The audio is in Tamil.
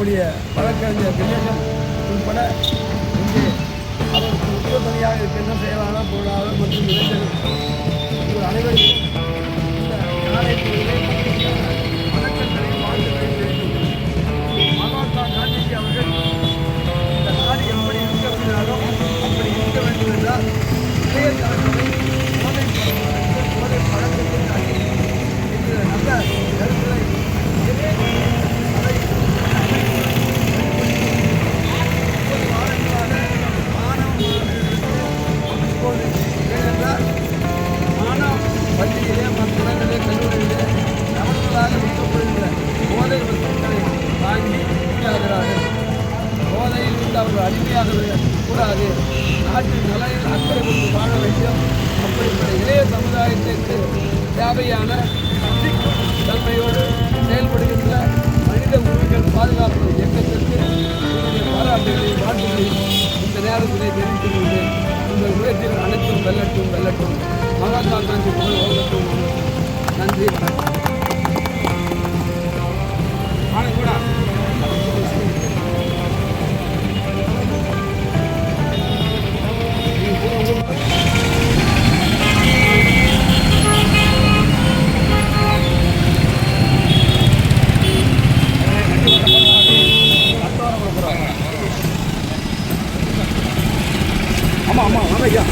நம்முடைய வழக்கறிஞர் தினேசன் உட்பட இங்கே அவருக்கு உறுதுணையாக இருக்கின்ற செயலாளர் பொருளாளர் மற்றும் இளைஞர்கள். உங்கள் அனைவருக்கும் தவறுதலாக விற்கப்படுகின்ற போதை வஸ்துக்களை வாங்கி விற்கிறார்கள் போதையில் இருந்து அவர்கள் அடிமையாக கூடாது. நாட்டின் நலனில் அக்கறை கொண்டு வாழ வேண்டும். அப்படிப்பட்ட இளைய சமுதாயத்திற்கு தேவையான தன்மையோடு செயல்படுகின்ற மனித உரிமைகள் பாதுகாப்பு இயக்கத்திற்கு என்னுடைய பாராட்டுகளை வாழ்த்துக்களை இந்த நேரத்திலே தெரிவித்துக் கொள்கிறேன். உங்கள் முயற்சிகள் அனைத்தும் வெல்லட்டும் வெல்லட்டும். மகாத்மா காந்தி புகழ் நன்றி வணக்கம். 忙忙完了一样